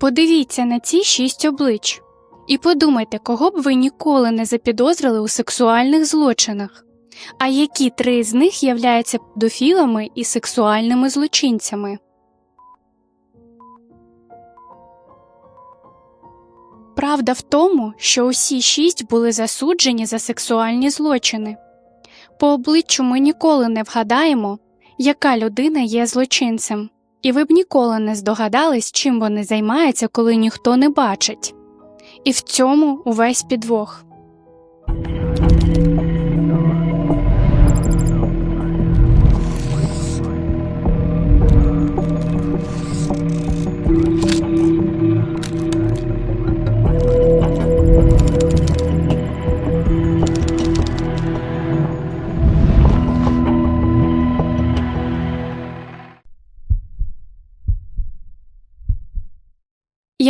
Подивіться на ці шість облич і подумайте, кого б ви ніколи не запідозрили у сексуальних злочинах, а які три з них являються педофілами і сексуальними злочинцями. Правда в тому, що усі шість були засуджені за сексуальні злочини. По обличчю ми ніколи не вгадаємо, яка людина є злочинцем, і ви б ніколи не здогадались, чим вони займаються, коли ніхто не бачить. І в цьому увесь підвох.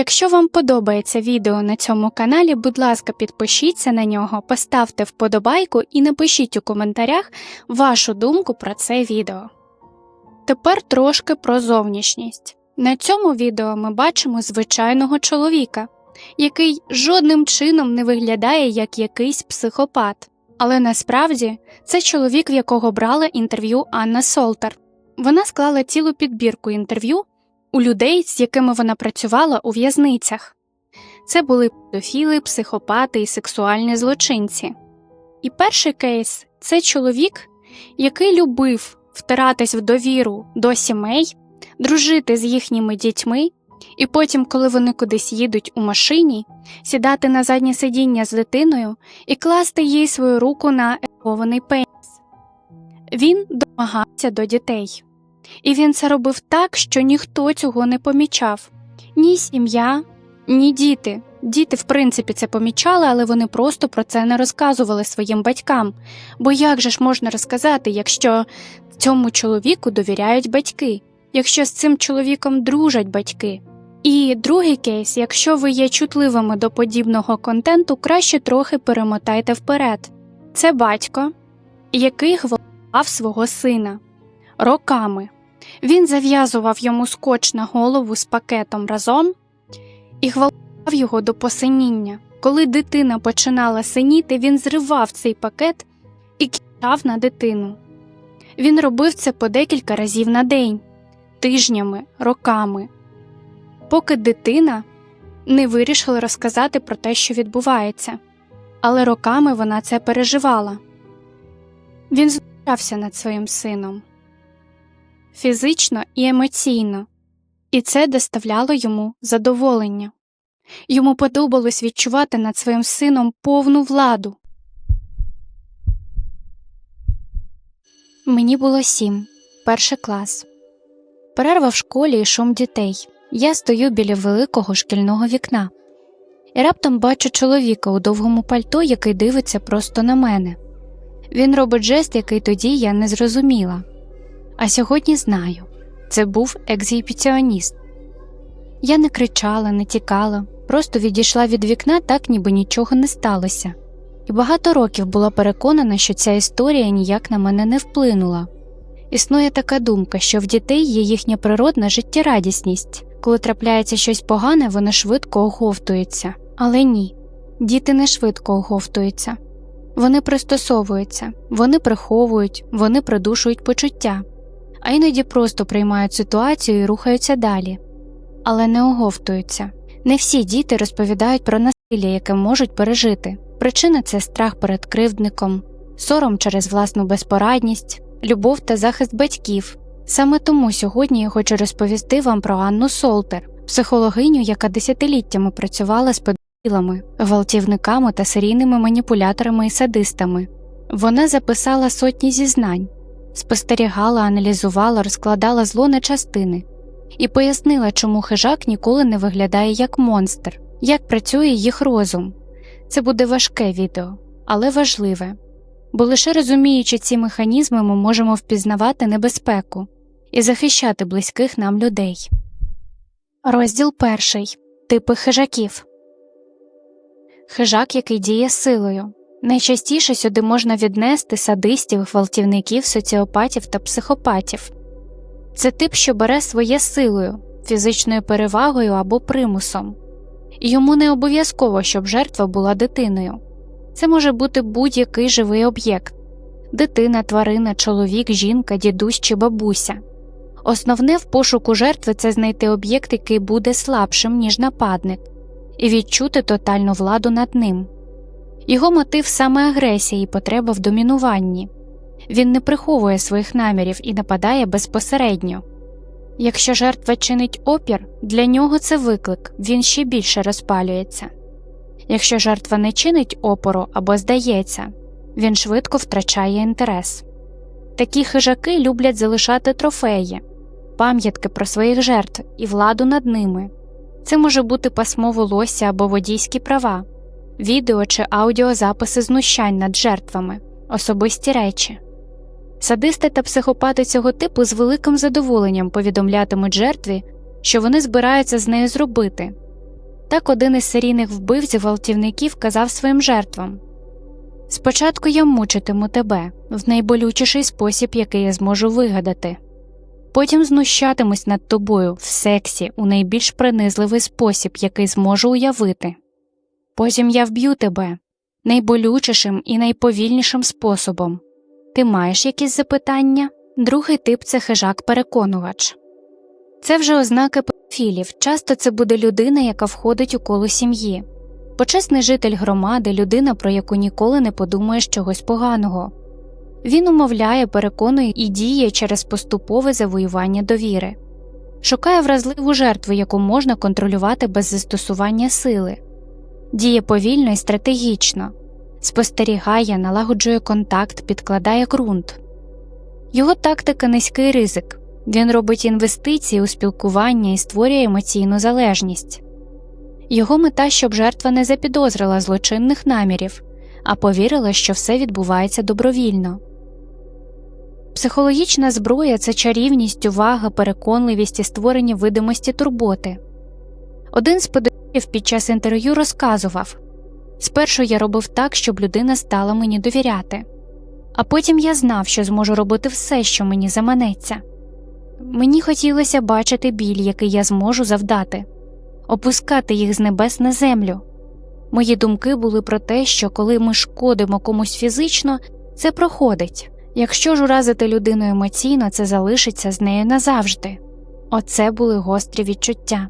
Якщо вам подобається відео на цьому каналі, будь ласка, підпишіться на нього, поставте вподобайку і напишіть у коментарях вашу думку про це відео. Тепер трошки про зовнішність. На цьому відео ми бачимо звичайного чоловіка, який жодним чином не виглядає як якийсь психопат. Але насправді це чоловік, в якого брала інтерв'ю Анна Солтер. Вона склала цілу підбірку інтерв'ю у людей, з якими вона працювала у в'язницях. Це були педофіли, психопати і сексуальні злочинці. І перший кейс це чоловік, який любив втиратись в довіру до сімей, дружити з їхніми дітьми, і потім, коли вони кудись їдуть у машині, сідати на заднє сидіння з дитиною і класти їй свою руку на ерований пеніс. Він домагався до дітей. І він це робив так, що ніхто цього не помічав ні сім'я, ні діти. Діти, в принципі, це помічали, але вони просто про це не розказували своїм батькам. Бо як же ж можна розказати, якщо цьому чоловіку довіряють батьки, якщо з цим чоловіком дружать батьки? І другий кейс, якщо ви є чутливими до подібного контенту, краще трохи перемотайте вперед. Це батько, який гвалтував свого сина роками. Він зав'язував йому скотч на голову з пакетом разом і гвалтував його до посиніння. Коли дитина починала синіти, він зривав цей пакет і кидав на дитину. Він робив це по декілька разів на день, тижнями, роками, поки дитина не вирішила розказати про те, що відбувається, але роками вона це переживала. Він знущався над своїм сином фізично і емоційно, і це доставляло йому задоволення. Йому подобалось відчувати над своїм сином повну владу. Мені було сім, перший клас. Перерва в школі і шум дітей. Я стою біля великого шкільного вікна і раптом бачу чоловіка у довгому пальто, який дивиться просто на мене. Він робить жест, який тоді я не зрозуміла. А сьогодні знаю це був екзибіціоніст. Я не кричала, не тікала, просто відійшла від вікна, так ніби нічого не сталося, і багато років була переконана, що ця історія ніяк на мене не вплинула. Існує така думка, що в дітей є їхня природна життєрадісність, коли трапляється щось погане, вони швидко оговтуються. Але ні, діти не швидко оговтуються. Вони пристосовуються, вони приховують, вони придушують почуття а іноді просто приймають ситуацію і рухаються далі, але не оговтуються. Не всі діти розповідають про насилля, яке можуть пережити. Причина це страх перед кривдником, сором через власну безпорадність, любов та захист батьків. Саме тому сьогодні я хочу розповісти вам про Анну Солтер, психологиню, яка десятиліттями працювала з педофілами, гвалтівниками та серійними маніпуляторами і садистами. Вона записала сотні зізнань спостерігала, аналізувала, розкладала зло на частини і пояснила, чому хижак ніколи не виглядає як монстр, як працює їх розум. Це буде важке відео, але важливе, бо лише розуміючи ці механізми, ми можемо впізнавати небезпеку і захищати близьких нам людей. Розділ перший типи хижаків хижак, який діє силою. Найчастіше сюди можна віднести садистів, гвалтівників, соціопатів та психопатів. Це тип, що бере своє силою, фізичною перевагою або примусом. І йому не обов'язково, щоб жертва була дитиною. Це може бути будь-який живий об'єкт дитина, тварина, чоловік, жінка, дідусь чи бабуся. Основне в пошуку жертви це знайти об'єкт, який буде слабшим, ніж нападник, і відчути тотальну владу над ним. Його мотив саме агресія і потреба в домінуванні. Він не приховує своїх намірів і нападає безпосередньо. Якщо жертва чинить опір, для нього це виклик, він ще більше розпалюється. Якщо жертва не чинить опору або здається, він швидко втрачає інтерес. Такі хижаки люблять залишати трофеї, пам'ятки про своїх жертв і владу над ними. Це може бути пасмо волосся або водійські права, відео чи аудіозаписи знущань над жертвами, особисті речі. Садисти та психопати цього типу з великим задоволенням повідомлятимуть жертві, що вони збираються з нею зробити. Так один із серійних вбивців гвалтівників казав своїм жертвам Спочатку я мучитиму тебе в найболючіший спосіб, який я зможу вигадати, потім знущатимусь над тобою в сексі у найбільш принизливий спосіб, який зможу уявити. Потім я вб'ю тебе найболючішим і найповільнішим способом. Ти маєш якісь запитання? Другий тип це хижак переконувач. Це вже ознаки педофілів. Часто це буде людина, яка входить у коло сім'ї, почесний житель громади, людина, про яку ніколи не подумаєш чогось поганого. Він умовляє, переконує і діє через поступове завоювання довіри, шукає вразливу жертву, яку можна контролювати без застосування сили, діє повільно і стратегічно, спостерігає, налагоджує контакт, підкладає ґрунт. Його тактика низький ризик. Він робить інвестиції у спілкування і створює емоційну залежність. Його мета, щоб жертва не запідозрила злочинних намірів, а повірила, що все відбувається добровільно. Психологічна зброя це чарівність, увага, переконливість і створення видимості турботи. Один з педагогів під час інтерв'ю розказував спершу я робив так, щоб людина стала мені довіряти, а потім я знав, що зможу робити все, що мені заманеться. Мені хотілося бачити біль, який я зможу завдати, опускати їх з небес на землю. Мої думки були про те, що коли ми шкодимо комусь фізично, це проходить. Якщо ж уразити людину емоційно, це залишиться з нею назавжди. Оце були гострі відчуття.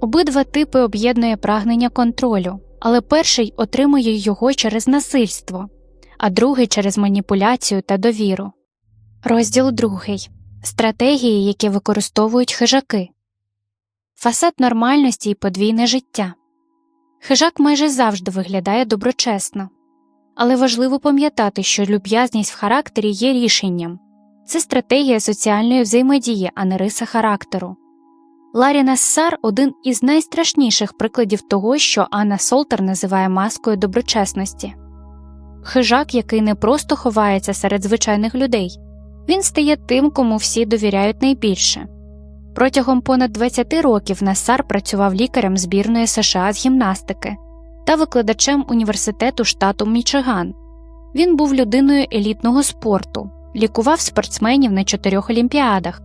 Обидва типи об'єднує прагнення контролю, але перший отримує його через насильство, а другий через маніпуляцію та довіру. Розділ другий стратегії, які використовують хижаки, фасад нормальності і подвійне життя. Хижак майже завжди виглядає доброчесно, але важливо пам'ятати, що люб'язність в характері є рішенням це стратегія соціальної взаємодії, а не риса характеру. Ларі Нассар один із найстрашніших прикладів того, що Анна Солтер називає маскою доброчесності. Хижак, який не просто ховається серед звичайних людей, він стає тим, кому всі довіряють найбільше. Протягом понад 20 років Нассар працював лікарем збірної США з гімнастики та викладачем університету штату Мічиган. Він був людиною елітного спорту, лікував спортсменів на чотирьох олімпіадах,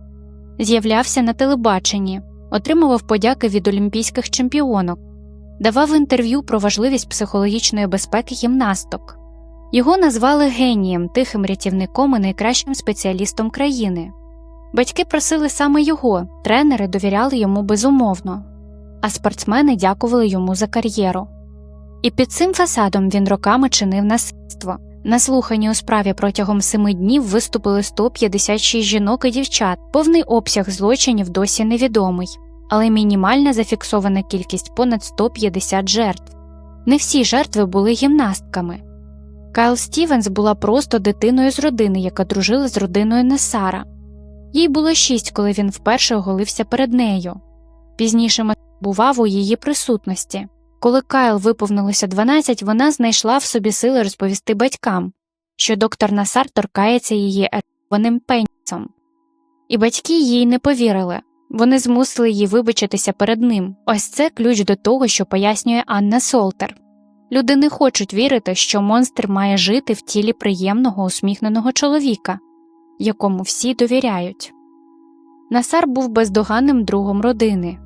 з'являвся на телебаченні, отримував подяки від олімпійських чемпіонок, давав інтерв'ю про важливість психологічної безпеки гімнасток. Його назвали генієм, тихим рятівником і найкращим спеціалістом країни. Батьки просили саме його, тренери довіряли йому безумовно, а спортсмени дякували йому за кар'єру. І під цим фасадом він роками чинив насильство. На слуханні у справі протягом семи днів виступили 156 жінок і дівчат, повний обсяг злочинів досі невідомий, але мінімальна зафіксована кількість понад 150 жертв. Не всі жертви були гімнастками. Кайл Стівенс була просто дитиною з родини, яка дружила з родиною Несара. Їй було шість, коли він вперше оголився перед нею. Пізніше бував у її присутності. Коли Кайл виповнилося 12, вона знайшла в собі сили розповісти батькам, що доктор Насар торкається її ерованим пенісом. І батьки їй не повірили вони змусили її вибачитися перед ним. Ось це ключ до того, що пояснює Анна Солтер. Люди не хочуть вірити, що монстр має жити в тілі приємного усміхненого чоловіка, якому всі довіряють. Насар був бездоганним другом родини.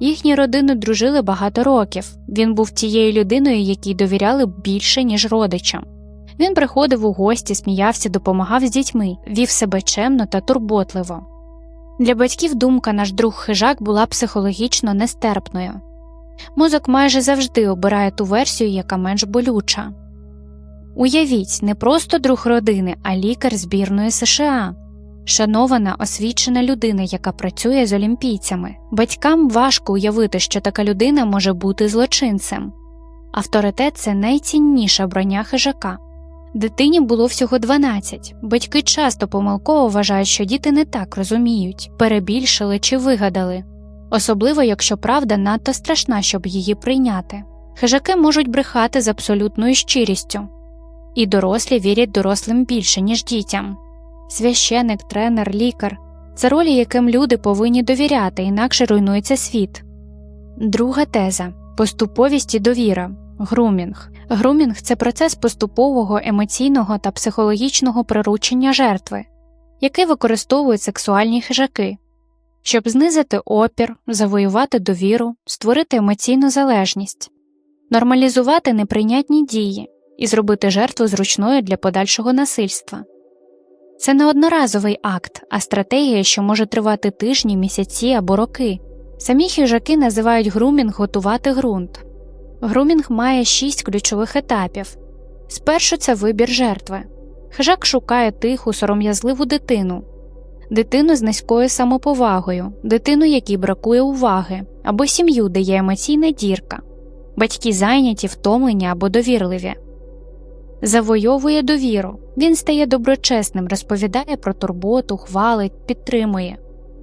Їхні родини дружили багато років. Він був тією людиною, якій довіряли більше, ніж родичам. Він приходив у гості, сміявся, допомагав з дітьми, вів себе чемно та турботливо. Для батьків думка наш друг хижак була психологічно нестерпною. Мозок майже завжди обирає ту версію, яка менш болюча. Уявіть, не просто друг родини, а лікар збірної США, шанована освічена людина, яка працює з олімпійцями. Батькам важко уявити, що така людина може бути злочинцем. Авторитет це найцінніша броня хижака. Дитині було всього 12. Батьки часто помилково вважають, що діти не так розуміють, перебільшили чи вигадали, особливо якщо правда надто страшна, щоб її прийняти. Хижаки можуть брехати з абсолютною щирістю, і дорослі вірять дорослим більше, ніж дітям. Священик, тренер, лікар це ролі, яким люди повинні довіряти, інакше руйнується світ. Друга теза поступовість і довіра. Грумінг. Грумінг це процес поступового емоційного та психологічного приручення жертви, який використовують сексуальні хижаки, щоб знизити опір, завоювати довіру, створити емоційну залежність, нормалізувати неприйнятні дії і зробити жертву зручною для подальшого насильства. Це не одноразовий акт, а стратегія, що може тривати тижні, місяці або роки. Самі хижаки називають грумінг готувати ґрунт. Грумінг має шість ключових етапів. Спершу це вибір жертви. Хижак шукає тиху, сором'язливу дитину, дитину з низькою самоповагою, дитину, якій бракує уваги, або сім'ю, де є емоційна дірка, батьки зайняті, втомлені або довірливі. Завойовує довіру, він стає доброчесним, розповідає про турботу, хвалить, підтримує,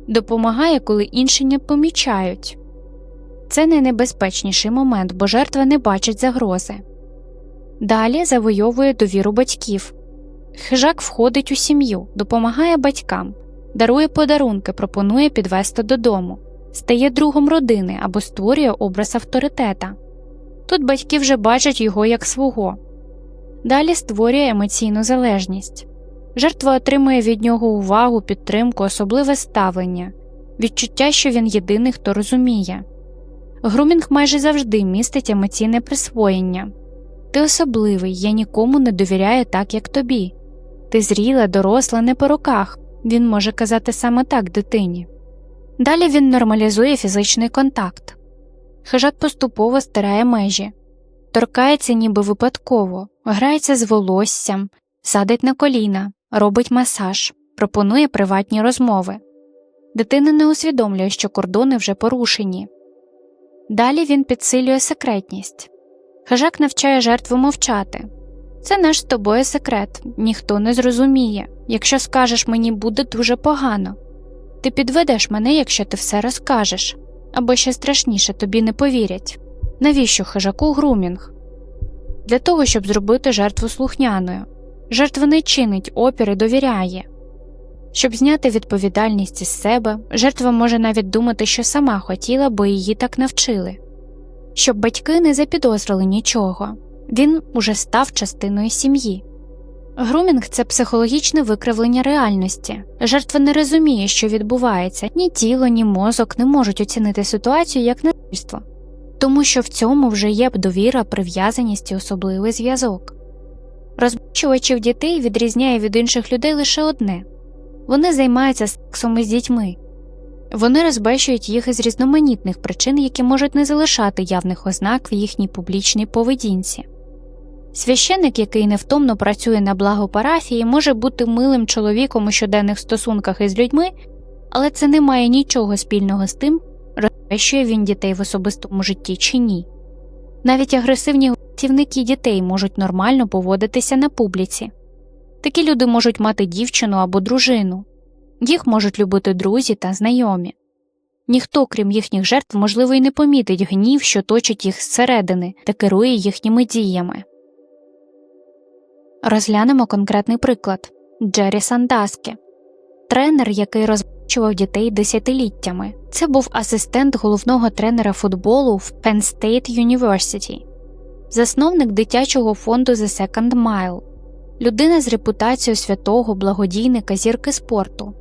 допомагає, коли інші не помічають. Це найнебезпечніший момент, бо жертва не бачить загрози. Далі завойовує довіру батьків. Хижак входить у сім'ю, допомагає батькам, дарує подарунки, пропонує підвести додому, стає другом родини або створює образ авторитета. Тут батьки вже бачать його як свого. Далі створює емоційну залежність. Жертва отримує від нього увагу, підтримку, особливе ставлення, відчуття, що він єдиний, хто розуміє. Грумінг майже завжди містить емоційне присвоєння. Ти особливий, я нікому не довіряю так, як тобі. Ти зріла, доросла, не по руках, він може казати саме так дитині. Далі він нормалізує фізичний контакт. Хижак поступово стирає межі, торкається ніби випадково, грається з волоссям, садить на коліна, робить масаж, пропонує приватні розмови. Дитина не усвідомлює, що кордони вже порушені. Далі він підсилює секретність. Хижак навчає жертву мовчати. Це наш з тобою секрет, ніхто не зрозуміє. Якщо скажеш мені, буде дуже погано. Ти підведеш мене, якщо ти все розкажеш, або ще страшніше тобі не повірять. Навіщо хижаку грумінг? Для того, щоб зробити жертву слухняною. Жертва не чинить опір і довіряє. Щоб зняти відповідальність із себе, жертва може навіть думати, що сама хотіла, бо її так навчили. Щоб батьки не запідозрили нічого, він уже став частиною сім'ї. Грумінг це психологічне викривлення реальності. Жертва не розуміє, що відбувається, ні тіло, ні мозок не можуть оцінити ситуацію як насильство, тому що в цьому вже є довіра, прив'язаність і особливий зв'язок. Розбачувачів дітей відрізняє від інших людей лише одне вони займаються сексом із дітьми, вони розбещують їх із різноманітних причин, які можуть не залишати явних ознак в їхній публічній поведінці. Священник, який невтомно працює на благо парафії, може бути милим чоловіком у щоденних стосунках із людьми, але це не має нічого спільного з тим, розбещує він дітей в особистому житті чи ні. Навіть агресивні гвалтівники дітей можуть нормально поводитися на публіці. Такі люди можуть мати дівчину або дружину, їх можуть любити друзі та знайомі. Ніхто, крім їхніх жертв, можливо, й не помітить гнів, що точить їх зсередини та керує їхніми діями. Розглянемо конкретний приклад Джері Сандаскі, тренер, який розбачував дітей десятиліттями. Це був асистент головного тренера футболу в Penn State University, засновник дитячого фонду The Second Mile, людина з репутацією святого благодійника зірки спорту.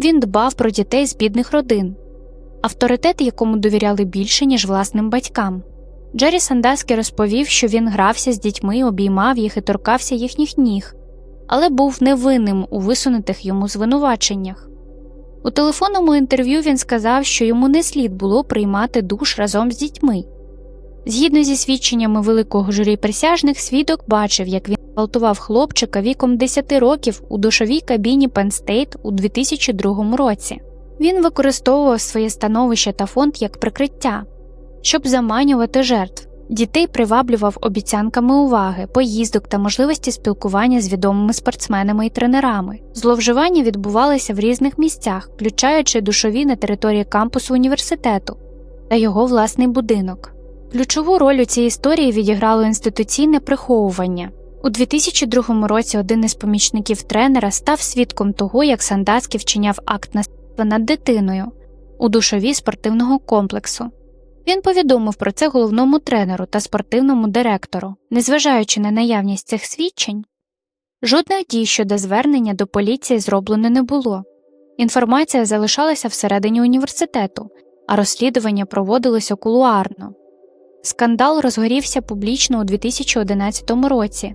Він дбав про дітей з бідних родин, авторитет, якому довіряли більше, ніж власним батькам. Джері Сандаскі розповів, що він грався з дітьми, обіймав їх і торкався їхніх ніг, але був невинним у висунутих йому звинуваченнях. У телефонному інтерв'ю він сказав, що йому не слід було приймати душ разом з дітьми. Згідно зі свідченнями великого журі присяжних, свідок бачив, як він гвалтував хлопчика віком 10 років у душовій кабіні Пенстейт у 2002 році. Він використовував своє становище та фонд як прикриття, щоб заманювати жертв. Дітей приваблював обіцянками уваги, поїздок та можливості спілкування з відомими спортсменами і тренерами. Зловживання відбувалися в різних місцях, включаючи душові на території кампусу університету та його власний будинок. Ключову роль у цій історії відіграло інституційне приховування. У 2002 році один із помічників тренера став свідком того, як Сандацький вчиняв акт насильства над дитиною у душові спортивного комплексу. Він повідомив про це головному тренеру та спортивному директору, незважаючи на наявність цих свідчень, жодних дій щодо звернення до поліції зроблено не було. Інформація залишалася всередині університету, а розслідування проводилося кулуарно. Скандал розгорівся публічно у 2011 році,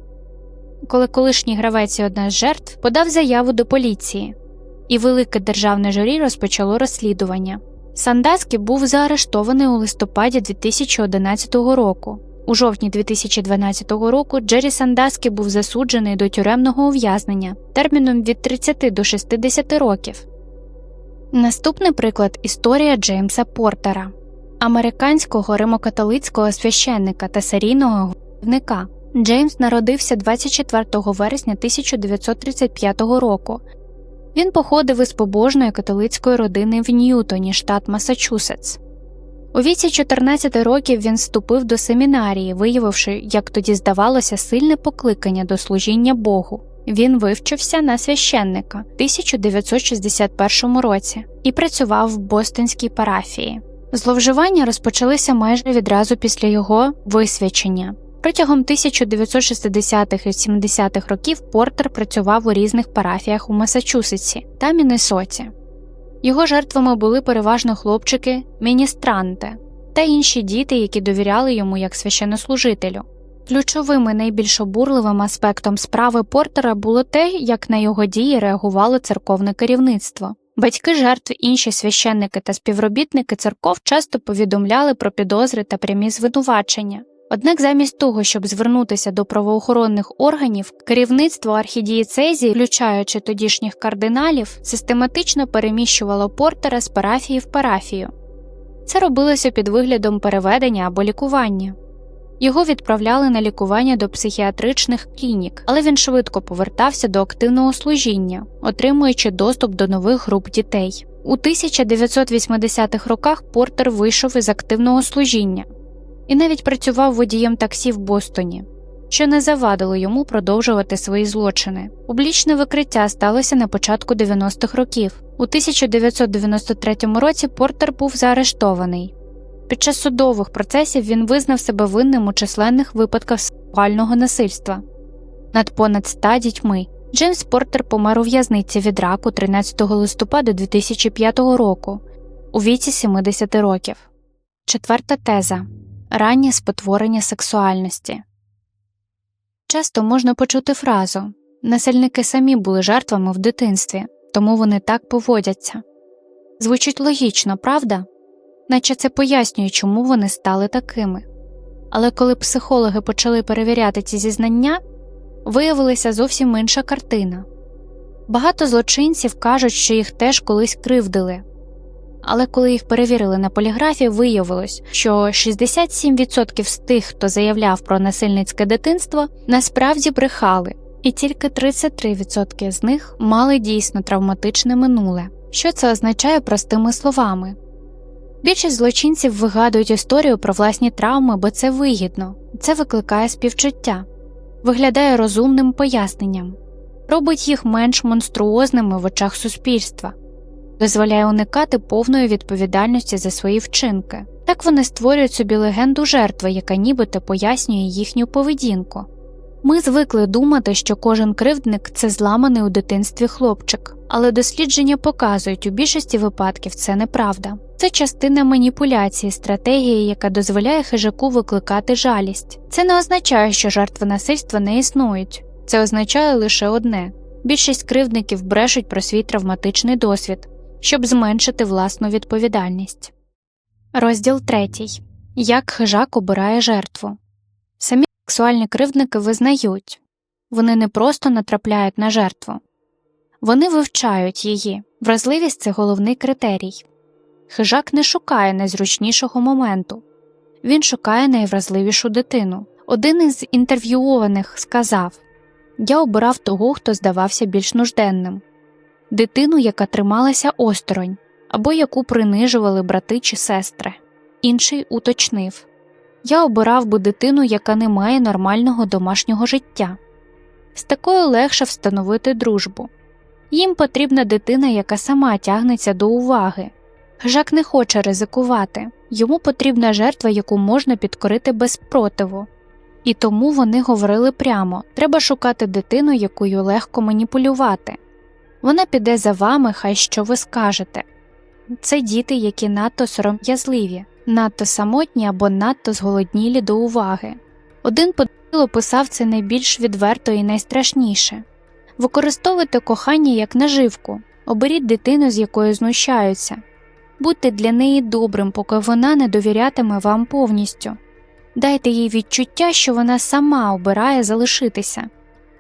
коли колишній гравець і одна з жертв подав заяву до поліції, і велике державне журі розпочало розслідування. Сандаскі був заарештований у листопаді 2011 року. У жовтні 2012 року Джері Сандаскі був засуджений до тюремного ув'язнення терміном від 30 до 60 років. Наступний приклад історія Джеймса Портера, американського римокатолицького священника та серійного гвалтівника. Джеймс народився 24 вересня 1935 року. Він походив із побожної католицької родини в Ньютоні, штат Масачусетс. У віці 14 років він вступив до семінарії, виявивши, як тоді здавалося, сильне покликання до служіння Богу. Він вивчився на священника в 1961 році і працював в Бостонській парафії. Зловживання розпочалися майже відразу після його висвячення. Протягом 1960-х і 70-х років Портер працював у різних парафіях у Масачусетсі та Міннесоті. Його жертвами були переважно хлопчики, міністранти та інші діти, які довіряли йому як священнослужителю. Ключовим і найбільш обурливим аспектом справи Портера було те, як на його дії реагувало церковне керівництво. Батьки жертв, інші священники та співробітники церков часто повідомляли про підозри та прямі звинувачення. Однак замість того, щоб звернутися до правоохоронних органів, керівництво архідієцезії, включаючи тодішніх кардиналів, систематично переміщувало портера з парафії в парафію. Це робилося під виглядом переведення або лікування. Його відправляли на лікування до психіатричних клінік, але він швидко повертався до активного служіння, отримуючи доступ до нових груп дітей. У 1980-х роках Портер вийшов із активного служіння і навіть працював водієм таксі в Бостоні, що не завадило йому продовжувати свої злочини. Публічне викриття сталося на початку 90-х років. У 1993 році Портер був заарештований. Під час судових процесів він визнав себе винним у численних випадках сексуального насильства над понад ста дітьми. Джеймс Портер помер у в'язниці від раку 13 листопада 2005 року у віці 70 років. Четверта теза раннє спотворення сексуальності. Часто можна почути фразу насильники самі були жертвами в дитинстві, тому вони так поводяться. Звучить логічно, правда? Наче це пояснює, чому вони стали такими. Але коли психологи почали перевіряти ці зізнання, виявилася зовсім інша картина. Багато злочинців кажуть, що їх теж колись кривдили, але коли їх перевірили на поліграфі, виявилось, що 67% з тих, хто заявляв про насильницьке дитинство, насправді брехали, і тільки 33% з них мали дійсно травматичне минуле. Що це означає простими словами? Більшість злочинців вигадують історію про власні травми, бо це вигідно, це викликає співчуття, виглядає розумним поясненням, робить їх менш монструозними в очах суспільства дозволяє уникати повної відповідальності за свої вчинки. Так вони створюють собі легенду жертви, яка нібито пояснює їхню поведінку. Ми звикли думати, що кожен кривдник це зламаний у дитинстві хлопчик, але дослідження показують, у більшості випадків це неправда. Це частина маніпуляції, стратегії, яка дозволяє хижаку викликати жалість. Це не означає, що жертви насильства не існують. Це означає лише одне: більшість кривдників брешуть про свій травматичний досвід, щоб зменшити власну відповідальність. Розділ 3. Як хижак обирає жертву. Самі сексуальні кривдники визнають вони не просто натрапляють на жертву, вони вивчають її. Вразливість це головний критерій. Хижак не шукає найзручнішого моменту, він шукає найвразливішу дитину. Один із інтерв'юованих сказав Я обирав того, хто здавався більш нужденним дитину, яка трималася осторонь, або яку принижували брати чи сестри. Інший уточнив Я обирав би дитину, яка не має нормального домашнього життя. З такою легше встановити дружбу. Їм потрібна дитина, яка сама тягнеться до уваги. Хижак не хоче ризикувати, йому потрібна жертва, яку можна підкорити без противу. І тому вони говорили прямо треба шукати дитину, якою легко маніпулювати. Вона піде за вами, хай що ви скажете. Це діти, які надто сором'язливі, надто самотні або надто зголоднілі до уваги. Один поділ описав це найбільш відверто і найстрашніше використовуйте кохання як наживку, оберіть дитину, з якою знущаються, будьте для неї добрим, поки вона не довірятиме вам повністю. Дайте їй відчуття, що вона сама обирає залишитися.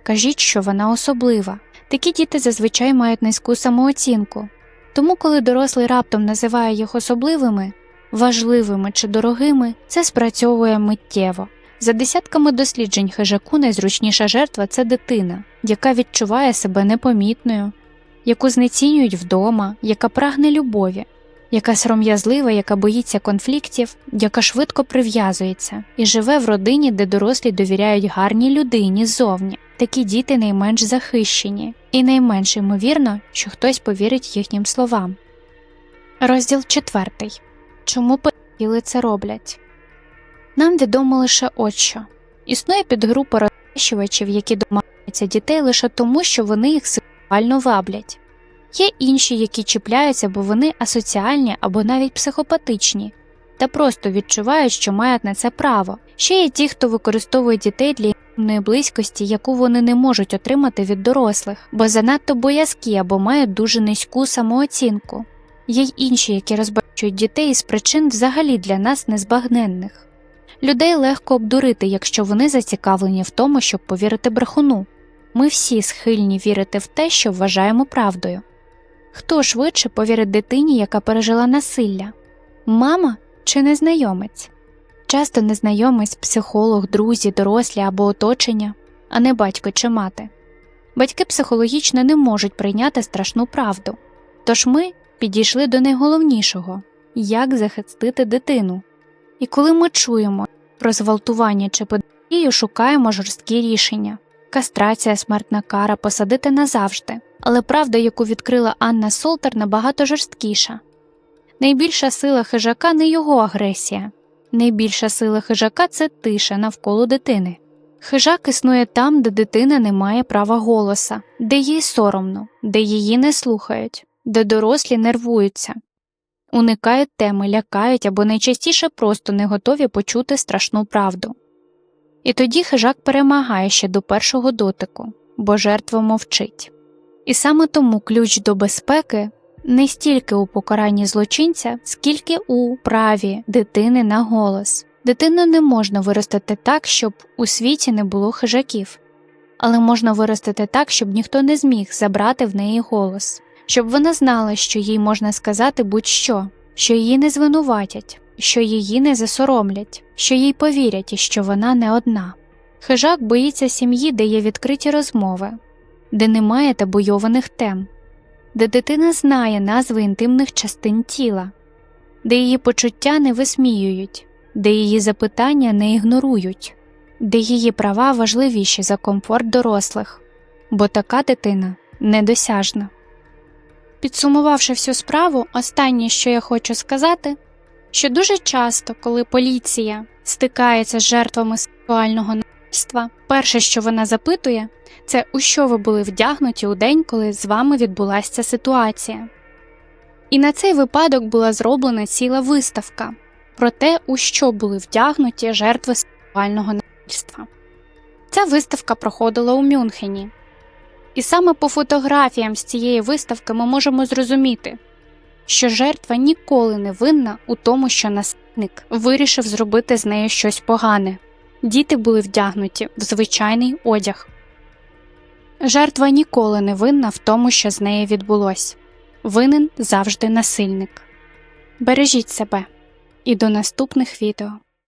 Кажіть, що вона особлива. Такі діти зазвичай мають низьку самооцінку, тому, коли дорослий раптом називає їх особливими, важливими чи дорогими, це спрацьовує миттєво. За десятками досліджень хижаку найзручніша жертва це дитина, яка відчуває себе непомітною, яку знецінюють вдома, яка прагне любові, яка сором'язлива, яка боїться конфліктів, яка швидко прив'язується і живе в родині, де дорослі довіряють гарній людині ззовні. Такі діти найменш захищені, і найменш ймовірно, що хтось повірить їхнім словам. Розділ 4. Чому поділи це роблять? Нам відомо лише от що. Існує підгрупа розтащувачів, які домагаються дітей лише тому, що вони їх сексуально ваблять. Є інші, які чіпляються, бо вони асоціальні або навіть психопатичні, та просто відчувають, що мають на це право. Ще є ті, хто використовує дітей для інтимної близькості, яку вони не можуть отримати від дорослих, бо занадто боязкі або мають дуже низьку самооцінку. Є й інші, які розбачують дітей із причин взагалі для нас незбагненних. Людей легко обдурити, якщо вони зацікавлені в тому, щоб повірити брехуну. Ми всі схильні вірити в те, що вважаємо правдою. Хто швидше повірить дитині, яка пережила насилля мама чи незнайомець? Часто незнайомець, психолог, друзі, дорослі або оточення, а не батько чи мати. Батьки психологічно не можуть прийняти страшну правду, тож ми підійшли до найголовнішого як захистити дитину. І коли ми чуємо про зґвалтування чи педофілію, шукаємо жорсткі рішення кастрація, смертна кара, посадити назавжди. Але правда, яку відкрила Анна Солтер, набагато жорсткіша. Найбільша сила хижака не його агресія, найбільша сила хижака це тиша навколо дитини. Хижак існує там, де дитина не має права голоса, де їй соромно, де її не слухають, де дорослі нервуються, уникають теми, лякають або найчастіше просто не готові почути страшну правду. І тоді хижак перемагає ще до першого дотику, бо жертва мовчить. І саме тому ключ до безпеки не стільки у покаранні злочинця, скільки у праві дитини на голос. Дитину не можна виростити так, щоб у світі не було хижаків, але можна виростити так, щоб ніхто не зміг забрати в неї голос, щоб вона знала, що їй можна сказати будь-що, що її не звинуватять, що її не засоромлять, що їй повірять і що вона не одна. Хижак боїться сім'ї, де є відкриті розмови, де немає табуйованих тем, де дитина знає назви інтимних частин тіла, де її почуття не висміюють, де її запитання не ігнорують, де її права важливіші за комфорт дорослих, бо така дитина недосяжна. Підсумувавши всю справу, останнє, що я хочу сказати, що дуже часто, коли поліція стикається з жертвами сексуального насильства, перше, що вона запитує, це у що ви були вдягнуті у день, коли з вами відбулася ця ситуація. І на цей випадок була зроблена ціла виставка про те, у що були вдягнуті жертви сексуального насильства. Ця виставка проходила у Мюнхені. І саме по фотографіям з цієї виставки ми можемо зрозуміти, що жертва ніколи не винна у тому, що насильник вирішив зробити з нею щось погане. Діти були вдягнуті в звичайний одяг. Жертва ніколи не винна в тому, що з нею відбулось. Винен завжди насильник. Бережіть себе і до наступних відео.